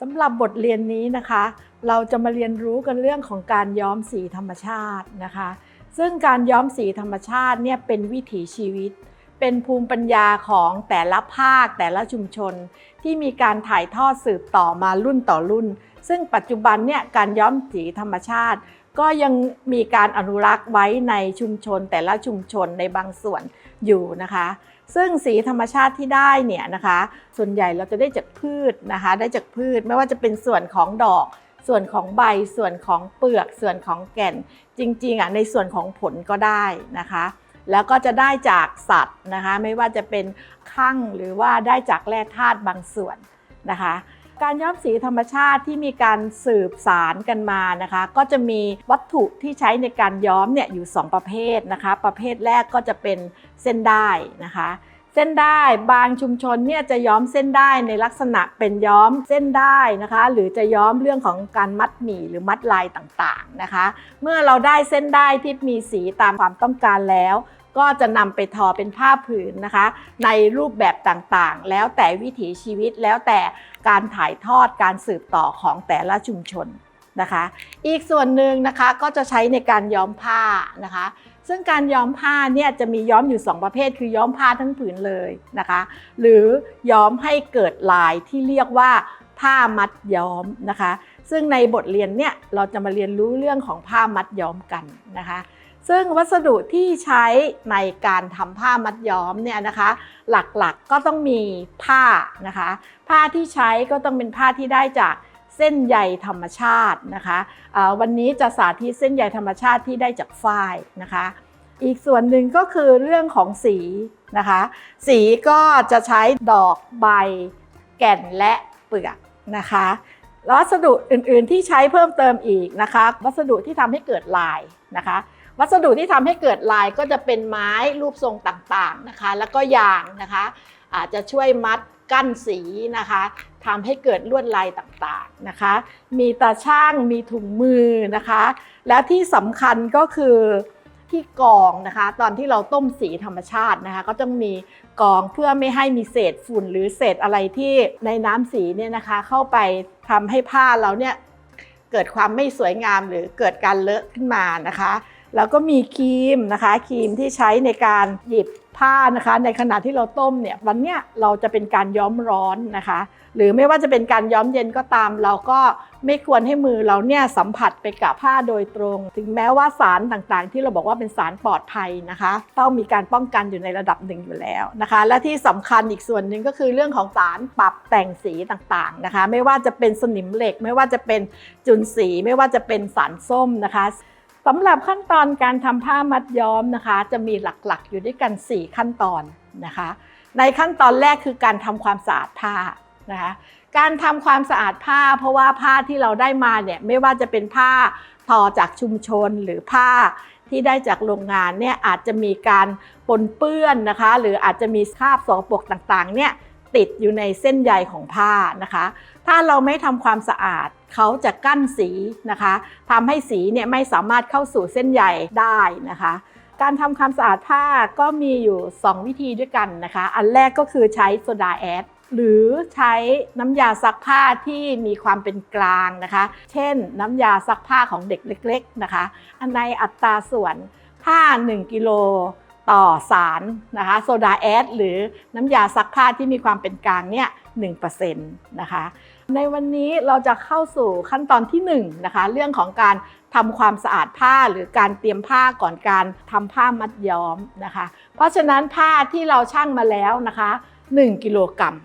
สำหรับบทเรียนนี้นะคะ เราจะมาเรียนรู้กันเรื่องของการย้อมสีธรรมชาตินะคะ ซึ่งการย้อมสีธรรมชาติเนี่ยเป็นวิถีชีวิต เป็นภูมิปัญญาของแต่ละภาคแต่ละชุมชน ที่มีการถ่ายทอดสืบต่อมารุ่นต่อรุ่น ซึ่งปัจจุบันเนี่ยการย้อมสีธรรมชาติ ก็ยังมีการอนุรักษ์ไว้ในชุมชนแต่ละชุมชนในบางส่วน อยู่นะคะ ซึ่งสีธรรมชาติที่ได้เนี่ยนะคะ ส่วนใหญ่เราจะได้จากพืชนะคะ ได้จากพืชไม่ว่าจะเป็นส่วนของดอก ส่วนของใบส่วนของเปลือก ส่วนของแก่น จริงๆอะในส่วนของผลก็ได้นะคะ แล้วก็จะได้จากสัตว์นะคะ ไม่ว่าจะเป็นข้างหรือว่าได้จากแร่ธาตุบางส่วนนะคะ การย้อมสีธรรมชาติที่มีการสืบสารกันมานะคะ ก็จะมีวัตถุที่ใช้ในการย้อมเนี่ยอยู่ 2 ประเภทนะคะ ประเภทแรกก็จะเป็นเส้นได้นะคะ เส้นได้บางชุมชนเนี่ยจะย้อมเส้นได้ในลักษณะเป็นย้อมเส้นได้นะคะ หรือจะย้อมเรื่องของการมัดหมี่หรือมัดลายต่างๆนะคะ เมื่อเราได้เส้นได้ที่มีสีตามความต้องการแล้ว ก็จะนำไปทอเป็นผ้าผืนนะคะ ในรูปแบบต่างๆ แล้วแต่วิถีชีวิตแล้วแต่การถ่ายทอดการสืบต่อของแต่ละชุมชนนะคะ อีกส่วนหนึ่งนะคะก็จะใช้ในการย้อมผ้านะคะ ซึ่งการย้อมผ้าเนี่ยจะมีย้อมอยู่ 2 ประเภท คือย้อมผ้าทั้งผืนเลยนะคะ หรือย้อมให้เกิดลายที่เรียกว่าผ้ามัดย้อมนะคะ ซึ่งในบทเรียนเนี่ยเราจะมาเรียนรู้เรื่องของผ้ามัดย้อมกันนะคะ ซึ่งวัสดุที่ใช้ในการทำผ้ามัดย้อมเนี่ยนะคะ หลักๆก็ต้องมีผ้านะคะ ผ้าที่ใช้ก็ต้องเป็นผ้าที่ได้จากเส้นใยธรรมชาตินะคะอ่าวันนี้จะสาธิตเส้นใยธรรมชาติที่ได้จากฝ้ายนะคะ อีกส่วนหนึ่งก็คือเรื่องของสีนะคะ สีก็จะใช้ดอกใบ แก่นและเปลือกนะคะวัสดุอื่นๆที่ใช้เพิ่มเติมอีกนะคะ วัสดุที่ทำให้เกิดลายนะคะ วัสดุที่ทำให้เกิดลายก็จะเป็นไม้รูปทรงต่างๆนะคะ แล้วก็ยางนะคะอาจจะช่วยมัดกั้นสีนะคะทำให้เกิดลวดลายต่างๆนะคะ มีตาช่างมีถุงมือนะคะ และที่สำคัญก็คือที่กองนะคะ ตอนที่เราต้มสีธรรมชาตินะคะ ก็ต้องมีกองเพื่อไม่ให้มีเศษฝุ่นหรือเศษอะไรที่ในน้ำสีเนี่ยนะคะ เข้าไปทำให้ผ้าเราเนี่ยเกิดความไม่สวยงามหรือเกิดการเลอะขึ้นมานะคะ แล้วก็มีครีมนะคะครีมที่ใช้ในการหยิบผ้านะคะในขณะที่เราต้มเนี่ยวันเนี้ยเราจะเป็นการย้อมร้อนนะคะ หรือไม่ว่าจะเป็นการย้อมเย็นก็ตาม เราก็ไม่ควรให้มือเราเนี่ยสัมผัสไปกับผ้าโดยตรง ถึงแม้ว่าสารต่างๆ ที่เราบอกว่าเป็นสารปลอดภัยนะคะ ต้องมีการป้องกันอยู่ในระดับหนึ่งอยู่แล้วนะคะ และที่สำคัญอีกส่วนหนึ่งก็คือเรื่องของสารปรับแต่งสีต่างๆนะคะ ไม่ว่าจะเป็นสนิมเหล็ก ไม่ว่าจะเป็นจุนสี ไม่ว่าจะเป็นสารส้มนะคะ สำหรับขั้นตอนการทำผ้ามัดย้อมนะคะ จะมีหลักๆ อยู่ด้วยกัน 4 ขั้นตอนนะคะ ในขั้นตอนแรกคือการทำความสะอาดผ้านะคะการทำความสะอาดผ้า เพราะว่าผ้าที่เราได้มาเนี่ยไม่ว่าจะเป็นผ้าทอจากชุมชนหรือผ้าที่ได้จากโรงงานเนี่ยอาจจะมีการปนเปื้อนนะคะ หรืออาจจะมีคราบสกปรกต่างๆเนี่ย ติดอยู่ในเส้นใยของผ้านะคะ ถ้าเราไม่ทำความสะอาดเขาจะกั้นสีนะคะทำให้สีเนี่ยไม่สามารถเข้าสู่เส้นใยได้นะคะ การทำความสะอาดผ้าก็มีอยู่ 2 วิธีด้วยกันนะคะ อันแรกก็คือใช้โซดาแอดหรือใช้น้ำยาซักผ้าที่มีความเป็นกลางนะคะ เช่นน้ำยาซักผ้าของเด็กเล็ก ๆนะคะ อันในอัตราส่วนผ้า1กิโล ต่อสารนะคะโซดาแอดหรือน้ำยาซักผ้าที่มีความเป็นกลางเนี่ย1%นะคะ ในวันนี้เราจะเข้าสู่ขั้นตอนที่1นะคะเรื่องของการทำความสะอาดผ้าหรือการเตรียมผ้าก่อนการทำผ้ามัดย้อมนะคะ เพราะฉะนั้นผ้าที่เราชั่งมาแล้วนะคะ1กิโลกรัม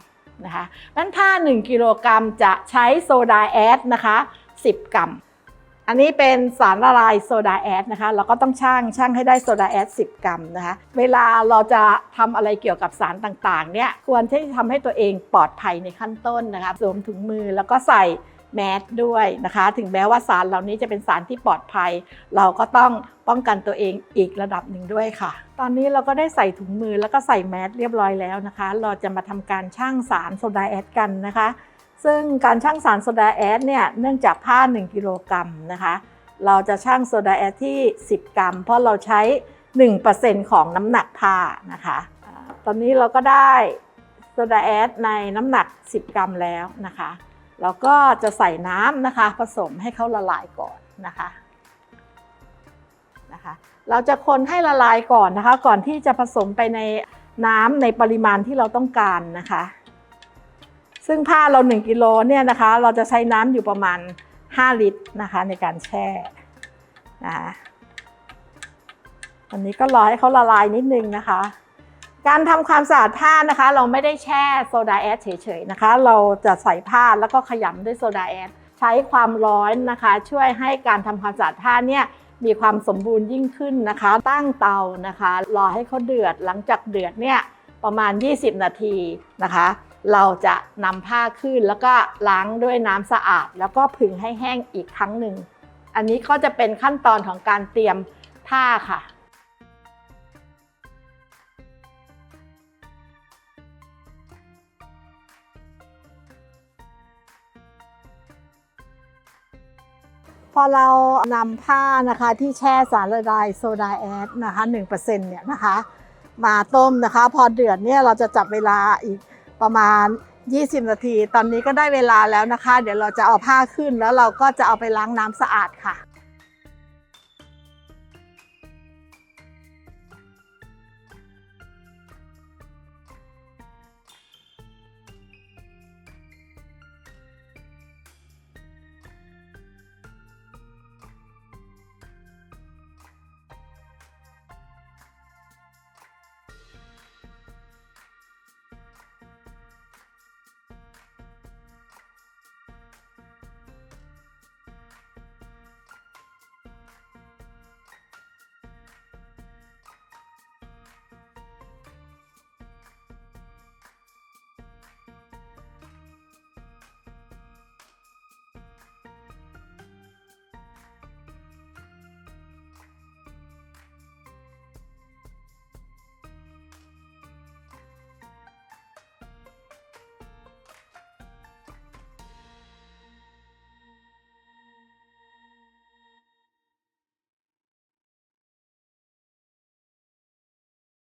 นะคะนั้นผ้า 1 กิโลกรัมจะใช้โซดาแอดนะคะ 10 กรัม อันนี้เป็นสารละลายโซดาแอดนะคะเราก็ต้องชั่งชั่งให้ได้โซดาแอด10 กรัมนะคะ เวลาเราจะทำอะไรเกี่ยวกับสารต่างๆเนี่ยควรที่จะทำให้ตัวเองปลอดภัยในขั้นต้นนะคะสวมถุงมือแล้วก็ใส่แมสด้วยนะคะ ถึงแม้ว่าสารเหล่านี้จะเป็นสารที่ปลอดภัย เราก็ต้องป้องกันตัวเองอีกระดับหนึ่งด้วยค่ะ ตอนนี้เราก็ได้ใส่ถุงมือแล้วก็ใส่แมสเรียบร้อยแล้วนะคะ เราจะมาทำการชั่งสารโซดาแอดกันนะคะ ซึ่งการชั่งสารโซดาแอดเนี่ยเนื่องจากผ้า 1 กิโลกรัมนะคะ เราจะชั่งโซดาแอดที่ 10 กรัม เพราะเราใช้ 1%ของน้ำหนักผ้านะคะตอนนี้เราก็ได้โซดาแอดในน้ำหนัก 10 กรัมแล้วนะคะแล้วก็จะใส่น้ำนะคะผสมให้เขาละลายก่อนนะคะนะคะ เราจะคนให้ละลายก่อนนะคะ ก่อนที่จะผสมไปในน้ำในปริมาณที่เราต้องการนะคะ ซึ่งผ้าเรา 1กิโลเนี่ยนะคะ เราจะใช้น้ำอยู่ประมาณ 5 ลิตรนะคะในการแช่นะคะอันนี้ก็รอให้เขาละลายนิดนึงนะคะ การทำความสะอาดผ้านะคะ เราไม่ได้แช่โซดาแอสเฉยๆนะคะ เราจะใส่ผ้าแล้วก็ขยำด้วยโซดาแอสใช้ความร้อนนะคะ ช่วยให้การทำความสะอาดผ้าเนี่ยมีความสมบูรณ์ยิ่งขึ้นนะคะ ตั้งเตานะคะ รอให้เขาเดือดหลังจากเดือดเนี่ยประมาณ 20 นาทีนะคะ เราจะนำผ้าขึ้นแล้วก็ล้างด้วยน้ำสะอาด แล้วก็ผึ่งให้แห้งอีกครั้งหนึ่ง อันนี้ก็จะเป็นขั้นตอนของการเตรียมผ้าค่ะพอเรานำผ้านะคะที่แช่สารละลายโซดาแอดนะคะ1%เนี่ยนะคะ มาต้มนะคะ พอเดือดเนี่ยเราจะจับเวลาอีก ประมาณ 20 นาที ตอนนี้ก็ได้เวลาแล้วนะคะ เดี๋ยวเราจะเอาผ้าขึ้นแล้วเราก็จะเอาไปล้างน้ำสะอาดค่ะ